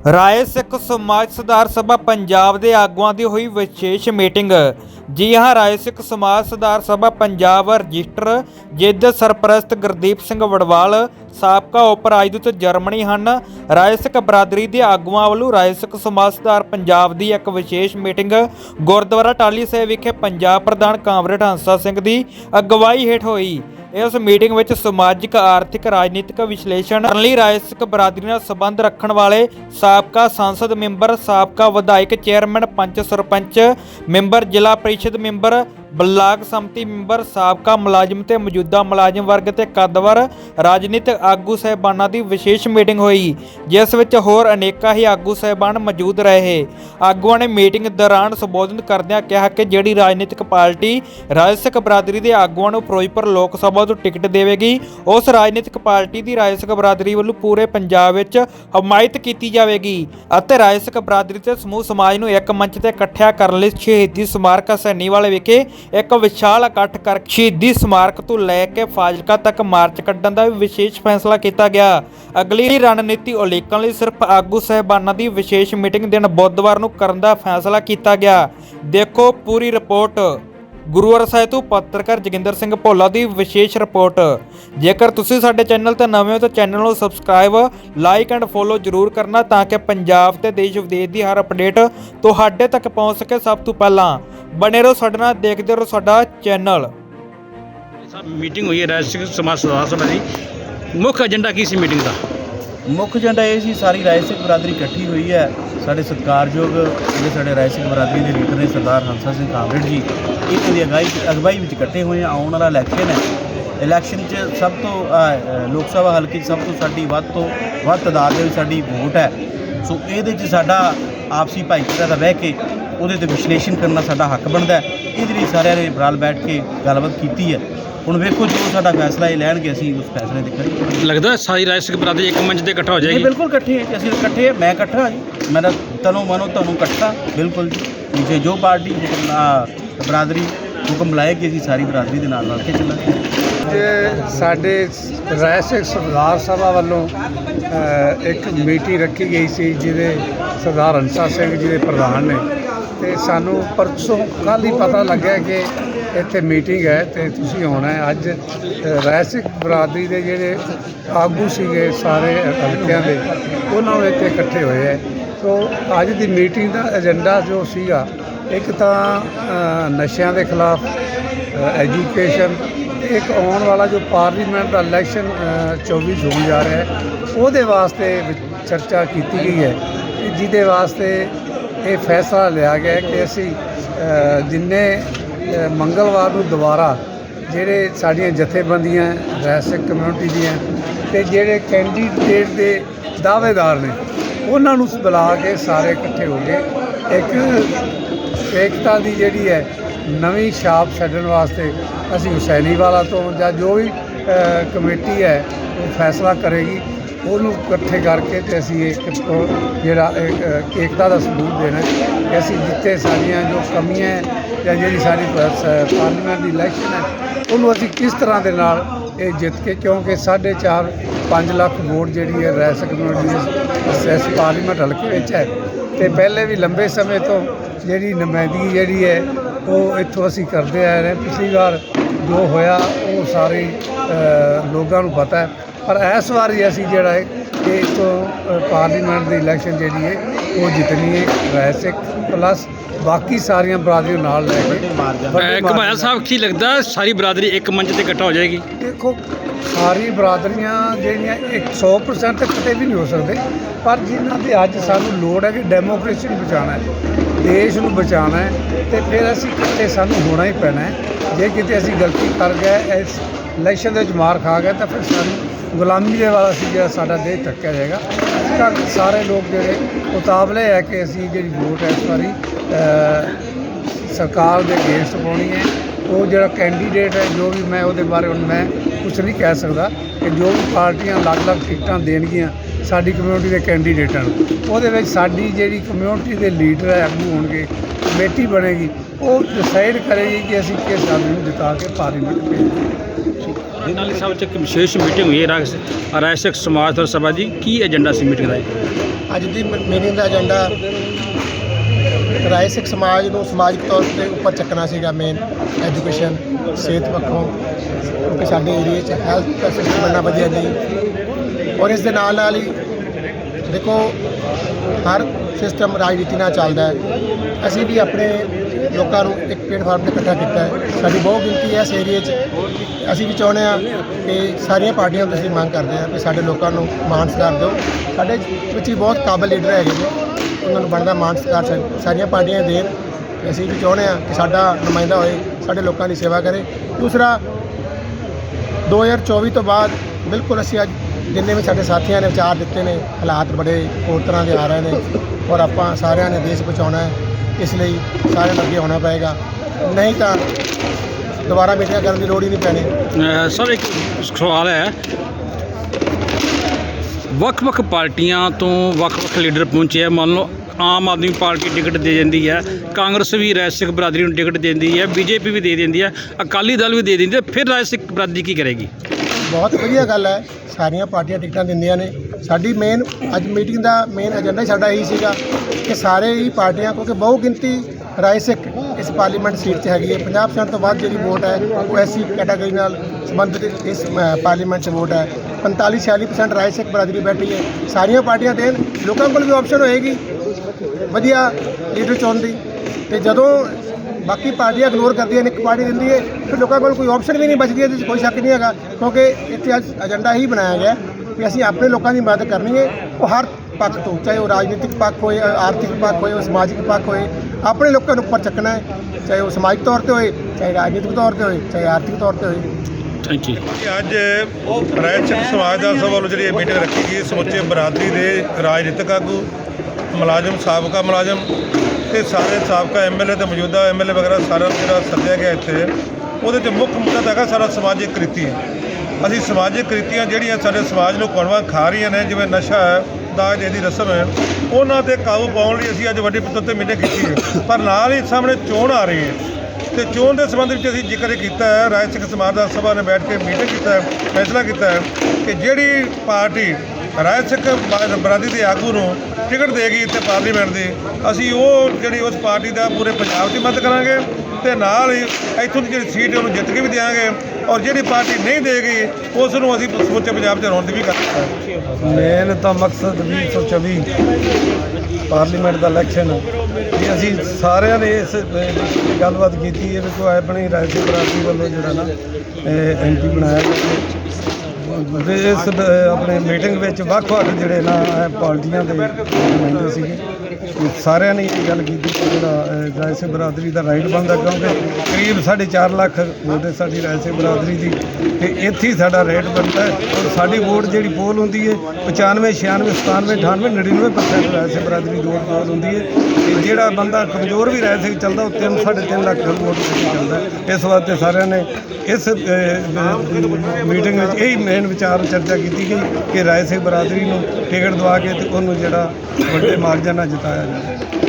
ਰਾਏ ਸਿੱਖ ਸਮਾਜ ਸੁਧਾਰ ਸਭਾ ਪੰਜਾਬ ਦੇ ਆਗੂਆਂ ਦੀ ਹੋਈ ਵਿਸ਼ੇਸ਼ ਮੀਟਿੰਗ। ਜੀ ਹਾਂ, ਰਾਏ ਸਿੱਖ ਸਮਾਜ ਸੁਧਾਰ ਸਭਾ ਪੰਜਾਬ ਰਜਿਸਟਰ ਜਿੱਦ ਸਰਪ੍ਰਸਤ ਗੁਰਦੀਪ ਸਿੰਘ ਵੜਵਾਲ, ਸਾਬਕਾ ਉਪ ਰਾਜਦੂਤ ਜਰਮਨੀ ਹਨ। ਰਾਏ ਸਿੱਖ ਬਰਾਦਰੀ ਦੇ ਆਗੂਆਂ ਵੱਲੋਂ ਰਾਏ ਸਿੱਖ ਸਮਾਜ ਸੁਧਾਰ ਪੰਜਾਬ ਦੀ ਇੱਕ ਵਿਸ਼ੇਸ਼ ਮੀਟਿੰਗ ਗੁਰਦੁਆਰਾ ਟਾਲੀ ਸਾਹਿਬ ਵਿਖੇ ਪੰਜਾਬ ਪ੍ਰਧਾਨ ਕਾਮਰੇਡ ਹੰਸਾ ਸਿੰਘ ਦੀ ਅਗਵਾਈ ਹੇਠ ਹੋਈ। ਇਸ ਮੀਟਿੰਗ ਵਿੱਚ ਸਮਾਜਿਕ, ਆਰਥਿਕ, ਰਾਜਨੀਤਿਕ ਵਿਸ਼ਲੇਸ਼ਣ ਕਰਨ ਲਈ ਰਾਏ ਬਰਾਦਰੀ ਨਾਲ ਸੰਬੰਧ ਰੱਖਣ ਵਾਲੇ ਸਾਬਕਾ ਸੰਸਦ ਮੈਂਬਰ, ਸਾਬਕਾ ਵਿਧਾਇਕ, ਚੇਅਰਮੈਨ, ਪੰਚ ਸਰਪੰਚ, ਮੈਂਬਰ, ਜ਼ਿਲ੍ਹਾ ਪਰਿਸ਼ਦ ਮੈਂਬਰ ਬਲਾਕ ਸੰਮਤੀ ਮੈਂਬਰ ਸਾਬਕਾ ਮੁਲਾਜ਼ਮ ਤੇ ਮੌਜੂਦਾ ਮੁਲਾਜ਼ਮ ਵਰਗ ਤੇ ਕੱਦਵਰ ਰਾਜਨੀਤਿਕ ਆਗੂ ਸਹਿਬਾਨਾਂ ਦੀ ਵਿਸ਼ੇਸ਼ ਮੀਟਿੰਗ ਹੋਈ, ਜਿਸ ਵਿੱਚ ਹੋਰ ਅਨੇਕਾਂ ਹੀ ਆਗੂ ਸਹਿਬਾਨ ਮੌਜੂਦ ਰਹੇ। ਆਗੂਆਂ ਨੇ ਮੀਟਿੰਗ ਦੌਰਾਨ ਸੰਬੋਧਨ ਕਰਦਿਆਂ ਕਿਹਾ ਕਿ ਜਿਹੜੀ ਰਾਜਨੀਤਿਕ ਪਾਰਟੀ ਰਾਜਸਿਕ ਬਰਾਦਰੀ ਦੇ ਆਗੂਆਂ ਨੂੰ ਫਿਰੋਜ਼ਪੁਰ ਲੋਕ ਸਭਾ ਤੋਂ ਟਿਕਟ ਦੇਵੇਗੀ, ਉਸ ਰਾਜਨੀਤਿਕ ਪਾਰਟੀ ਦੀ ਰਾਜਸਿਕ ਬਰਾਦਰੀ ਵੱਲੋਂ ਪੂਰੇ ਪੰਜਾਬ ਵਿੱਚ ਹਮਾਇਤ ਕੀਤੀ ਜਾਵੇਗੀ ਅਤੇ ਰਾਜਸਿਕ ਬਰਾਦਰੀ ਤੇ ਸਮੂਹ ਸਮਾਜ ਨੂੰ ਇੱਕ ਮੰਚ ਤੇ ਇਕੱਠਿਆ ਕਰਨ ਲਈ ਸ਼ਹੀਦੀ ਸਮਾਰਕ ਹਸੈਨੀਵਾਲੇ ਵਿਖੇ ਇੱਕ ਵਿਸ਼ਾਲ ਇਕੱਠ ਕਰ ਸ਼ਹੀਦੀ ਸਮਾਰਕ ਤੋਂ ਲੈ ਕੇ ਫਾਜ਼ਿਲਕਾ ਤੱਕ ਮਾਰਚ ਕੱਢਣ ਦਾ ਵੀ ਵਿਸ਼ੇਸ਼ ਫੈਸਲਾ ਕੀਤਾ ਗਿਆ। ਅਗਲੀ ਰਣਨੀਤੀ ਉਲੀਕਣ ਲਈ ਸਿਰਫ ਆਗੂ ਸਹਿਬਾਨਾਂ ਦੀ ਵਿਸ਼ੇਸ਼ ਮੀਟਿੰਗ ਦਿਨ ਬੁੱਧਵਾਰ ਨੂੰ ਕਰਨ ਦਾ ਫੈਸਲਾ ਕੀਤਾ ਗਿਆ। ਦੇਖੋ ਪੂਰੀ ਰਿਪੋਰਟ। ਗੁਰੂਵਾਰ ਸਾਹਿਬ ਤੋਂ ਪੱਤਰਕਾਰ ਜੋਗਿੰਦਰ ਸਿੰਘ ਭੋਲਾ ਦੀ ਵਿਸ਼ੇਸ਼ ਰਿਪੋਰਟ। ਜੇਕਰ ਤੁਸੀਂ ਸਾਡੇ ਚੈਨਲ ਤੇ ਨਵੇਂ ਹੋ ਤਾਂ ਚੈਨਲ ਨੂੰ ਸਬਸਕ੍ਰਾਈਬ, ਲਾਈਕ ਐਂਡ ਫੋਲੋ ਜਰੂਰ ਕਰਨਾ ਤਾਂ ਕਿ ਪੰਜਾਬ ਤੇ ਦੇਸ਼ ਵਿਦੇਸ਼ ਦੀ ਹਰ ਅਪਡੇਟ ਤੁਹਾਡੇ ਤੱਕ ਪਹੁੰਚ ਸਕੇ ਸਭ ਤੋਂ ਪਹਿਲਾਂ। ਬਣੇ ਰਹੋ ਸਾਡੇ ਨਾਲ, ਦੇਖਦੇ ਰਹੋ ਸਾਡਾ ਚੈਨਲ। ਸਾਹਿਬ, ਮੀਟਿੰਗ ਹੋਈ ਹੈ ਰਾਜਸਿਕ ਸਮਾਜ ਸਭਾ ਦੀ। ਮੁੱਖ ਏਜੰਡਾ ਕੀ ਸੀ ਮੀਟਿੰਗ ਦਾ? ਮੁੱਖ ਏਜੰਡਾ ਇਹ ਸੀ, ਸਾਰੀ ਰਾਏ ਬਰਾਦਰੀ ਇਕੱਠੀ ਹੋਈ ਹੈ। ਸਾਡੇ ਸਤਿਕਾਰਯੋਗ ਜਿਹੜੇ ਸਾਡੇ ਰਾਏ ਬਰਾਦਰੀ ਦੇ ਲੀਡਰ ਨੇ, ਸਰਦਾਰ ਹੰਸਾ ਸਿੰਘ ਕਾਮਰੇਡ ਜੀ ਇਹਨਾਂ ਦੀ ਅਗਵਾਈ ਅਗਵਾਈ ਵਿੱਚ ਇਕੱਠੇ ਹੋਏ ਆਉਣ ਵਾਲਾ ਇਲੈਕਸ਼ਨ ਹੈ। ਇਲੈਕਸ਼ਨ 'ਚ ਸਭ ਤੋਂ ਲੋਕ ਸਭਾ ਹਲਕੇ 'ਚ ਸਭ ਤੋਂ ਸਾਡੀ ਵੱਧ ਤੋਂ ਵੱਧ ਤਾਦਾਦ ਦੇ ਵਿੱਚ ਸਾਡੀ ਵੋਟ ਹੈ। ਸੋ ਇਹਦੇ 'ਚ ਸਾਡਾ ਆਪਸੀ ਭਾਈਚਾਰਾ ਦਾ ਬਹਿ ਕੇ ਉਹਦੇ ਤੇ ਵਿਸ਼ਲੇਸ਼ਣ ਕਰਨਾ ਸਾਡਾ ਹੱਕ ਬਣਦਾ ਹੈ। ਇਹਦੇ ਲਈ ਸਾਰਿਆਂ ਨੇ ਨਾਲ ਬੈਠ ਕੇ ਗੱਲਬਾਤ ਕੀਤੀ ਹੈ। ਹੁਣ ਵੇਖੋ ਜੋ ਸਾਡਾ ਫੈਸਲਾ ਇਹ ਲੈਣਗੇ ਅਸੀਂ ਉਸ ਫੈਸਲੇ ਤੇ ਕਰੀਏ ਲੱਗਦਾ ਸਾਰੀ ਰਾਜਸਿਕ ਬਰਾਦਰੀ ਇੱਕ ਮੰਚ ਤੇ ਇਕੱਠਾ ਹੋ ਜਾਏਗੀ? ਬਿਲਕੁਲ ਇਕੱਠੇ ਹੈ ਅਸੀਂ ਇਕੱਠੇ ਹਾਂ, ਮੈਂ ਇਕੱਠਾ ਹਾਂ ਜੀ। ਮੇਰਾ ਤਨੋਂ ਮਨੋਂ ਤੁਹਾਨੂੰ ਇਕੱਠਾ ਬਿਲਕੁਲ ਜੀ। ਜੇ ਜੋ ਪਾਰਟੀ ਬਰਾਦਰੀ ਹੁਕਮ ਲਾਏਗੀ ਅਸੀਂ ਸਾਰੀ ਬਰਾਦਰੀ ਦੇ ਨਾਲ ਰਲ ਕੇ ਚੱਲਾਂਗੇ। ਅੱਜ ਸਾਡੇ ਰਾਏ ਸਿੱਖ ਸਰਦਾਰ ਸਭਾ ਵੱਲੋਂ ਇੱਕ ਮੀਟਿੰਗ ਰੱਖੀ ਗਈ ਸੀ ਜਿਹਦੇ ਸਰਦਾਰ ਹੰਸਾ ਸਿੰਘ ਜੀ ਦੇ ਪ੍ਰਧਾਨ ਨੇ ਤੇ ਸਾਨੂੰ ਪਰਸੋਂ ਕੱਲ੍ਹ ਹੀ ਪਤਾ ਲੱਗਿਆ ਕਿ ਇੱਥੇ ਮੀਟਿੰਗ ਹੈ ਤੇ ਤੁਸੀਂ ਆਉਣਾ ਹੈ। ਅੱਜ ਅ, ਬਰਾਦਰੀ ਦੇ ਜਿਹੜੇ ਆਗੂ ਸੀਗੇ ਸਾਰੇ ਹਲਕਿਆਂ ਦੇ ਉਹਨਾਂ ਨੂੰ ਇੱਥੇ ਇਕੱਠੇ ਹੋਏ ਹੈ। ਸੋ ਅੱਜ ਦੀ ਮੀਟਿੰਗ ਦਾ ਏਜੰਡਾ ਜੋ ਸੀਗਾ ਇੱਕ ਤਾਂ ਨਸ਼ਿਆਂ ਦੇ ਖਿਲਾਫ ਐਜੂਕੇਸ਼ਨ ਇੱਕ ਆਉਣ ਵਾਲਾ ਜੋ ਪਾਰਲੀਮੈਂਟ ਦਾ ਇਲੈਕਸ਼ਨ ਅ, 24 ਹੋਣ ਜਾ ਰਿਹਾ ਹੈ ਉਹਦੇ ਵਾਸਤੇ ਚਰਚਾ ਕੀਤੀ ਗਈ ਹੈ ਜਿਹਦੇ ਵਾਸਤੇ ਇਹ ਫੈਸਲਾ ਲਿਆ ਗਿਆ ਕਿ ਅਸੀਂ ਜਿੰਨੇ ਮੰਗਲਵਾਰ ਨੂੰ ਦੁਬਾਰਾ ਜਿਹੜੇ ਸਾਡੀਆਂ ਜਥੇਬੰਦੀਆਂ ਰੈਸਿਕ ਕਮਿਊਨਿਟੀ ਦੀਆਂ ਤੇ ਜਿਹੜੇ ਕੈਂਡੀਡੇਟ ਦੇ ਦਾਅਵੇਦਾਰ ਨੇ, ਉਹਨਾਂ ਨੂੰ ਬੁਲਾ ਕੇ ਸਾਰੇ ਇਕੱਠੇ ਹੋ ਕੇ ਇੱਕ ਏਕਤਾ ਦੀ ਜਿਹੜੀ ਹੈ, ਨਵੀਂ ਛਾਪ ਛੱਡਣ ਵਾਸਤੇ ਅਸੀਂ ਹੁਸੈਨੀਵਾਲਾ ਤੋਂ ਜਾਂ ਜੋ ਵੀ ਕਮੇਟੀ ਹੈ, ਉਹ ਫੈਸਲਾ ਕਰੇਗੀ। ਉਹਨੂੰ ਇਕੱਠੇ ਕਰਕੇ ਤੇ ਅਸੀਂ ਇੱਕ ਜਿਹੜਾ ਏਕਤਾ ਦਾ ਸਬੂਤ ਦੇਣਾ ਕਿ ਅਸੀਂ ਜਿੱਤੇ ਸਾਡੀਆਂ ਜੋ ਕਮੀਆਂ ਜਾਂ ਜਿਹੜੀ ਸਾਡੀ ਪਾਰਲੀਮੈਂਟ ਦੀ ਇਲੈਕਸ਼ਨ ਹੈ, ਉਹਨੂੰ ਅਸੀਂ ਕਿਸ ਤਰ੍ਹਾਂ ਦੇ ਨਾਲ ਇਹ ਜਿੱਤ ਕੇ, ਕਿਉਂਕਿ 4.5 5 ਲੱਖ ਵੋਟ ਜਿਹੜੀ ਹੈ ਰਹਿ ਕਮਿਊਨਿਟੀ ਦੇ ਪਾਰਲੀਮੈਂਟ ਹਲਕੇ ਵਿੱਚ ਹੈ। ਤੇ ਪਹਿਲੇ ਵੀ ਲੰਬੇ ਸਮੇਂ ਤੋਂ ਜਿਹੜੀ ਨੁਮਾਇੰਦਗੀ ਜਿਹੜੀ ਹੈ, ਉਹ ਇੱਥੋਂ ਅਸੀਂ ਕਰਦੇ ਆ ਰਹੇ ਪਿਛਲੀ ਵਾਰ ਜੋ ਹੋਇਆ, ਉਹ ਸਾਰੇ ਲੋਕਾਂ ਨੂੰ ਪਤਾ ਹੈ। ਪਰ ਇਸ ਵਾਰੀ ਅਸੀਂ ਜਿਹੜਾ ਹੈ ਕਿ ਇੱਥੋਂ ਅ, ਪਾਰਲੀਮੈਂਟ ਦੀ ਇਲੈਕਸ਼ਨ ਜਿਹੜੀ ਹੈ ਉਹ ਜਿੱਤਣੀ ਹੈ ਰੈਸਿਕ ਪਲੱਸ ਬਾਕੀ ਸਾਰੀਆਂ ਬਰਾਦਰੀਆਂ ਨਾਲ ਲੈ ਕੇ ਮਾਰਜਨ ਸਾਹਿਬ ਕੀ ਲੱਗਦਾ ਸਾਰੀ ਬਰਾਦਰੀ ਇੱਕ ਮੰਚ ਤੇ ਇਕੱਠਾ ਹੋ ਜਾਏਗੀ? ਦੇਖੋ ਸਾਰੀ ਬਰਾਦਰੀਆਂ ਜਿਹੜੀਆਂ 100% ਤਾਂ ਕਿਤੇ ਵੀ ਨਹੀਂ ਹੋ ਸਕਦੇ ਪਰ ਜਿਨ੍ਹਾਂ ਤੇ ਅੱਜ ਸਾਨੂੰ ਲੋੜ ਹੈ ਕਿ ਡੈਮੋਕ੍ਰੇਸੀ ਨੂੰ ਬਚਾਉਣਾ ਹੈ ਦੇਸ਼ ਨੂੰ ਬਚਾਉਣਾ ਹੈ ਤੇ ਫਿਰ ਅਸੀਂ ਇਕੱਠੇ ਸਾਨੂੰ ਹੋਣਾ ਹੀ ਪੈਣਾ ਹੈ। ਜੇ ਕਿਤੇ ਅਸੀਂ ਗਲਤੀ ਕਰ ਗਏ ਇਸ ਇਲੈਕਸ਼ਨ ਦੇ ਵਿੱਚ ਮਾਰ ਖਾ ਗਏ ਤਾਂ ਫਿਰ ਸਾਨੂੰ ਗੁਲਾਮੀ ਦੇ ਵਾਲਾ ਸੀ ਜਿਹੜਾ ਸਾਡਾ ਦੇਸ਼ ਧੱਕਿਆ ਜਾਏਗਾ। ਇਸ ਕਰਕੇ ਸਾਰੇ ਲੋਕ ਜਿਹੜੇ ਉਤਾਵਲੇ ਹੈ ਕਿ ਅਸੀਂ ਜਿਹੜੀ ਵੋਟ ਹੈ ਇਸ ਵਾਰੀ ਸਰਕਾਰ ਦੇ ਅਗੇਂਸਟ ਪਾਉਣੀ ਹੈ। ਉਹ ਜਿਹੜਾ ਕੈਂਡੀਡੇਟ ਹੈ, ਜੋ ਵੀ ਮੈਂ ਉਹਦੇ ਬਾਰੇ ਹੁਣ ਮੈਂ ਕੁਝ ਨਹੀਂ ਕਹਿ ਸਕਦਾ ਕਿ ਜੋ ਵੀ ਪਾਰਟੀਆਂ ਅਲੱਗ-ਅਲੱਗ ਟਿਕਟਾਂ ਦੇਣਗੀਆਂ ਸਾਡੀ ਕਮਿਊਨਿਟੀ ਦੇ ਕੈਂਡੀਡੇਟਾਂ ਨੂੰ ਉਹਦੇ ਵਿੱਚ ਸਾਡੀ ਜਿਹੜੀ ਕਮਿਊਨਿਟੀ ਦੇ ਲੀਡਰ ਹੈ ਆਗੂ ਹੋਣਗੇ ਕਮੇਟੀ ਬਣੇਗੀ ਉਹ ਡਿਸਾਈਡ ਕਰੇਗੀ ਕਿ ਅਸੀਂ ਕਿਸ ਆਦਮੀ ਨੂੰ ਜਿਤਾ ਕੇ ਪਾਰਲੀਮੈਂਟ ਭੇਜੀਏ। ਨਾਲੀ ਸਾਹਿਬ ਚ ਇੱਕ ਵਿਸ਼ੇਸ਼ ਮੀਟਿੰਗ ਹੋਈ ਹੈ ਰਾਜ ਸਿੱਖ ਸਮਾਜ ਸਦਾਰ ਸਭਾ ਜੀ ਕੀ ਏਜੰਡਾ ਸੀ ਮੀਟਿੰਗ ਦਾ ਜੀ? ਅੱਜ ਦੀ ਮ- ਮੀਟਿੰਗ ਦਾ ਏਜੰਡਾ ਰਾਏ ਸਿੱਖ ਸਮਾਜ ਨੂੰ ਸਮਾਜਿਕ ਤੌਰ ਤੇ ਉੱਪਰ ਚੱਕਣਾ ਸੀਗਾ ਮੇਨ ਐਜੂਕੇਸ਼ਨ ਸਿਹਤ ਪੱਖੋਂ ਕਿਉਂਕਿ ਸਾਡੇ ਏਰੀਏ 'ਚ ਹੈਲਥ ਦਾ ਸਿਸਟਮ ਇੰਨਾ ਵਧੀਆ ਨਹੀਂ ਔਰ ਇਸ ਦੇ ਨਾਲ ਨਾਲ ਹੀ ਦੇਖੋ, ਹਰ ਸਿਸਟਮ ਰਾਜਨੀਤੀ ਨਾਲ ਚੱਲਦਾ ਹੈ। ਅਸੀਂ ਵੀ ਆਪਣੇ ਲੋਕਾਂ ਨੂੰ ਇੱਕ ਪਲੇਟਫਾਰਮ ਤੇ ਇਕੱਠਾ ਕੀਤਾ ਹੈ। ਸਾਡੀ ਬਹੁਤ ਗਿਣਤੀ ਹੈ ਇਸ ਏਰੀਏ 'ਚ। ਅਸੀਂ ਵੀ ਚਾਹੁੰਦੇ ਹਾਂ ਕਿ ਸਾਰੀਆਂ ਪਾਰਟੀਆਂ ਤੋਂ ਅਸੀਂ ਮੰਗ ਕਰਦੇ ਹਾਂ ਕਿ ਸਾਡੇ ਲੋਕਾਂ ਨੂੰ ਮਾਣ ਸਤਿਕਾਰ ਦਿਓ। ਸਾਡੇ ਵਿੱਚ ਵੀ ਬਹੁਤ ਕਾਬਲ ਲੀਡਰ ਹੈਗੇ ਨੇ ਉਹਨਾਂ ਨੂੰ ਬਣਦਾ ਮਾਣ ਸਤਿਕਾਰ ਸਾਰੀਆਂ ਪਾਰਟੀਆਂ ਦੇਣ। ਤੇ ਅਸੀਂ ਵੀ ਚਾਹੁੰਦੇ ਹਾਂ ਕਿ ਸਾਡਾ ਨੁਮਾਇੰਦਾ ਹੋਏ, ਸਾਡੇ ਲੋਕਾਂ ਦੀ ਸੇਵਾ ਕਰੇ। ਦੂਸਰਾ 2024 ਤੋਂ ਬਾਅਦ ਬਿਲਕੁਲ ਅਸੀਂ ਅੱਜ ਜਿੰਨੇ ਵੀ ਸਾਡੇ ਸਾਥੀਆਂ ਨੇ ਵਿਚਾਰ ਦਿੱਤੇ ਨੇ, ਹਾਲਾਤ ਬੜੇ ਹੋਰ ਤਰ੍ਹਾਂ ਦੇ ਆ ਰਹੇ ਨੇ ਔਰ ਆਪਾਂ ਸਾਰਿਆਂ ਨੇ ਦੇਸ਼ ਬਚਾਉਣਾ ਹੈ, ਇਸ ਲਈ ਸਾਰਿਆਂ ਨੂੰ ਅੱਗੇ ਆਉਣਾ ਪਏਗਾ। ਨਹੀਂ ਤਾਂ ਦੁਬਾਰਾ ਮੀਟਿੰਗਾਂ ਕਰਨ ਦੀ ਲੋੜ ਹੀ ਨਹੀਂ ਪੈਣੀ। ਅਹ ਸਰ, ਇੱਕ ਸਵਾਲ ਹੈ। ਵੱਖ-ਵੱਖ ਪਾਰਟੀਆਂ ਤੋਂ ਵੱਖ-ਵੱਖ ਲੀਡਰ ਪਹੁੰਚੇ ਆ। ਮੰਨ ਲਓ, ਆਮ ਆਦਮੀ ਪਾਰਟੀ ਟਿਕਟ ਦੇ ਦਿੰਦੀ ਹੈ, ਕਾਂਗਰਸ ਵੀ ਰਾਜ ਸਿੱਖ ਬਰਾਦਰੀ ਨੂੰ ਟਿਕਟ ਦੇ ਦਿੰਦੀ ਹੈ, ਬੀਜੇਪੀ ਵੀ ਦੇ ਦਿੰਦੀ ਹੈ, ਅਕਾਲੀ ਦਲ ਵੀ ਦੇ ਦਿੰਦੀ ਹੈ, ਫਿਰ ਰਾਜ ਸਿੱਖ ਬਰਾਦਰੀ ਕੀ ਕਰੇਗੀ? ਬਹੁਤ ਵਧੀਆ ਗੱਲ ਹੈ। ਸਾਰੀਆਂ ਪਾਰਟੀਆਂ ਟਿਕਟਾਂ ਦਿੰਦੀਆਂ ਨੇ। ਸਾਡੀ ਮੇਨ ਅੱਜ ਮੀਟਿੰਗ ਦਾ ਮੇਨ ਏਜੰਡਾ ਸਾਡਾ ਇਹੀ ਸੀਗਾ ਕਿ ਸਾਰੇ ਹੀ ਪਾਰਟੀਆਂ, ਕਿਉਂਕਿ ਬਹੁ ਗਿਣਤੀ ਰਾਏ ਸਿੱਖ ਇਸ ਪਾਰਲੀਮੈਂਟ ਸੀਟ 'ਚ ਹੈਗੀ ਹੈ। 50% ਤੋਂ ਵੱਧ ਜਿਹੜੀ ਵੋਟ ਹੈ, ਉਹ ਐਸੀ ਕੈਟਾਗਰੀ ਨਾਲ ਸੰਬੰਧਿਤ ਇਸ ਪਾਰਲੀਮੈਂਟ 'ਚ ਵੋਟ ਹੈ। 45 46% ਰਾਏ ਸਿੱਖ ਬਰਾਦਰੀ ਬੈਠੀ ਹੈ। ਸਾਰੀਆਂ ਪਾਰਟੀਆਂ ਦੇਣ, ਲੋਕਾਂ ਕੋਲ ਵੀ ਆਪਸ਼ਨ ਹੋਏਗੀ। ਵਧੀਆ ਲੀਡਰ ਚੁਣਨ ਦੀ। ਤੇ ਜਦੋਂ ਬਾਕੀ ਪਾਰਟੀਆਂ ਇਗਨੋਰ ਕਰਦੀਆਂ ਨੇ ਇੱਕ ਪਾਰਟੀ ਦਿੰਦੀ ਹੈ ਫਿਰ ਲੋਕਾਂ ਕੋਲ ਕੋਈ ਆਪਸ਼ਨ ਵੀ ਨਹੀਂ ਬਚਦੀ ਇਹਦੇ 'ਚ ਕੋਈ ਸ਼ੱਕ ਨਹੀਂ ਹੈਗਾ ਕਿਉਂਕਿ ਇੱਥੇ ਅੱਜ ਏਜੰਡਾ ਹੀ ਬਣਾਇਆ ਗਿਆ ਕਿ ਅਸੀਂ ਆਪਣੇ ਲੋਕਾਂ ਦੀ ਮਦਦ ਕਰਨੀ ਹੈ ਉਹ ਹਰ ਪੱਖ ਤੋਂ ਚਾਹੇ ਉਹ ਰਾਜਨੀਤਿਕ ਪੱਖ ਹੋਏ ਆਰਥਿਕ ਪੱਖ ਹੋਏ ਉਹ ਸਮਾਜਿਕ ਪੱਖ ਹੋਏ ਆਪਣੇ ਲੋਕਾਂ ਨੂੰ ਉੱਪਰ ਚੱਕਣਾ ਹੈ ਚਾਹੇ ਉਹ ਸਮਾਜਿਕ ਤੌਰ ਤੇ ਹੋਏ ਚਾਹੇ ਰਾਜਨੀਤਿਕ ਤੌਰ ਤੇ ਹੋਏ ਚਾਹੇ ਆਰਥਿਕ ਤੌਰ ਤੇ ਹੋਏ। ਥੈਂਕ ਯੂ ਅੱਜ ਰਾਜ ਸਿੰਘ ਸਮਾਜ ਦਾ ਸਭਾ ਵੱਲੋਂ ਜਿਹੜੀ ਇਹ ਮੀਟਿੰਗ ਰੱਖੀ ਗਈ ਸਮੁੱਚੇ ਬਰਾਦਰੀ ਦੇ ਰਾਜਨੀਤਿਕ ਆਗੂ ਮੁਲਾਜ਼ਮ ਸਾਬਕਾ ਮੁਲਾਜ਼ਮ ਤੇ ਸਾਰੇ ਸਾਬਕਾ ਐਮਐਲਏ ਤੇ ਮੌਜੂਦਾ ਐਮਐਲਏ ਵਗੈਰਾ ਸਾਰਾ ਜਿਹੜਾ ਸੱਦਿਆ ਗਿਆ ਇੱਥੇ, ਉਹਦੇ 'ਚ ਮੁੱਖ ਮੁੱਦਾ ਤਾਂ ਹੈਗਾ ਸਾਰਾ ਸਮਾਜਿਕ ਕ੍ਰਿਤੀ ਅਸੀਂ ਸਮਾਜਿਕ ਕ੍ਰਿਤੀਆਂ ਜਿਹੜੀਆਂ ਸਾਡੇ ਸਮਾਜ ਨੂੰ ਕਣਵਾ ਖਾ ਰਹੀਆਂ ਨੇ, ਜਿਵੇਂ ਨਸ਼ਾ ਹੈ, ਦਾਜ ਇਹਦੀ ਰਸਮ ਹੈ, ਉਹਨਾਂ ਤੇ ਕਾਬੂ ਪਾਉਣ ਲਈ ਅਸੀਂ ਅੱਜ ਵੱਡੀ ਪੱਧਰ ਤੇ ਮੀਟਿੰਗ ਕੀਤੀ ਹੈ। ਪਰ ਨਾਲ ਹੀ ਸਾਹਮਣੇ ਚੋਣ ਆ ਰਹੀ ਹੈ। ਤੇ ਚੋਣ ਦੇ ਸੰਬੰਧ ਵਿੱਚ ਅਸੀਂ ਜ਼ਿਕਰ ਕੀਤਾ ਹੈ, ਰਾਜ ਸਿੰਘ ਸਮਾਜ ਦਾ ਸਭਾ ਨੇ ਬੈਠ ਕੇ ਮੀਟਿੰਗ ਕੀਤਾ ਹੈ, ਫੈਸਲਾ ਕੀਤਾ ਹੈ ਕਿ ਜਿਹੜੀ ਪਾਰਟੀ ਰਾਜ ਸਿੱਖ ਬ- ਬਰਾਦਰੀ ਦੇ ਆਗੂ ਨੂੰ ਟਿਕਟ ਦੇਗੀ ਇੱਥੇ ਪਾਰਲੀਮੈਂਟ ਦੀ। ਅਸੀਂ ਉਹ ਜਿਹੜੀ ਉਸ ਪਾਰਟੀ ਦਾ ਪੂਰੇ ਪੰਜਾਬ 'ਚ ਮਦਦ ਕਰਾਂਗੇ ਤੇ ਨਾਲ ਹੀ ਇੱਥੋਂ ਦੀ ਜਿਹੜੀ ਸੀਟ ਹੈ ਉਹਨੂੰ ਜਿੱਤ ਕੇ ਵੀ ਦਿਆਂਗੇ ਔਰ ਜਿਹੜੀ ਪਾਰਟੀ ਨਹੀਂ ਦੇਗੀ ਉਸ ਨੂੰ ਅਸੀਂ ਸਮੁੱਚੇ ਪੰਜਾਬ 'ਚ ਹਰਾਉਣ ਦੀ ਵੀ ਕਰਾਂਗੇ ਮੇਨ ਤਾਂ ਮਕਸਦ 2024 ਪਾਰਲੀਮੈਂਟ ਦਾ ਇਲੈਕਸ਼ਨ ਵੀ ਅਸੀਂ ਸਾਰਿਆਂ ਨੇ ਇਸ ਵਿਸ਼ੇ ਗੱਲਬਾਤ ਕੀਤੀ ਹੈ ਵੀ ਕੋਈ ਆਪਣੀ ਰਾਜਸੀ ਬਰਾਦਰੀ ਵੱਲੋਂ ਜਿਹੜਾ ਨਾ ਐਮਪੀ ਬਣਾਇਆ ਗਿਆ ਤੇ ਇਸ ਬ- ਆਪਣੇ ਮੀਟਿੰਗ ਵਿੱਚ ਵੱਖ-ਵੱਖ ਜਿਹੜੇ ਨਾ ਇਹ ਪਾਰਟੀਆਂ ਦੇ ਨੁਮਾਇੰਦੇ ਸੀਗੇ ਤੇ ਸਾਰਿਆਂ ਨੇ ਇਹ ਗੱਲ ਕੀਤੀ ਕਿ ਜਿਹੜਾ ਰਾਜਸੀ ਬਰਾਦਰੀ ਦਾ ਰਾਈਟ ਬਣਦਾ, ਕਿਉਂਕਿ ਕਰੀਬ 4.5 ਲੱਖ ਵੋਟ ਹੈ ਸਾਡੀ ਰਾਜਸੀ ਬਰਾਦਰੀ ਦੀ, ਤੇ ਇੱਥੇ ਹੀ ਸਾਡਾ ਰੇਟ ਬਣਦਾ ਹੈ, ਔਰ ਸਾਡੀ ਵੋਟ ਜਿਹੜੀ ਪੋਲ ਹੁੰਦੀ ਹੈ 95 96 97 98 99% ਰਾਜਸੀ ਬਰਾਦਰੀ ਦੀ ਵੋਟ ਪੋਲ ਹੁੰਦੀ ਹੈ, ਤੇ ਜਿਹੜਾ ਬੰਦਾ ਕਮਜ਼ੋਰ ਵੀ ਰਹਿ ਸਕੇ, ਚੱਲਦਾ ਉਹ 3 3.5 ਲੱਖ ਵੋਟ ਚੱਲਦਾ ਹੈ। ਇਸ ਵਾਸਤੇ ਸਾਰਿਆਂ ਨੇ ਇਸ ਮੀਟਿੰਗ ਵਿੱਚ ਇਹੀ ਮੇਨ ਵਿਚਾਰ ਚਰਚਾ ਕੀਤੀ ਗਈ ਕਿ ਰਾਏ ਸਿੰਘ ਬਰਾਦਰੀ ਨੂੰ ਟਿਕਟ ਦਵਾ ਕੇ ਤੇ ਉਹਨੂੰ ਜਿਹੜਾ ਵੱਡੇ ਮਾਰਜਨ ਨਾਲ ਜਿਤਾਇਆ ਜਾਵੇ।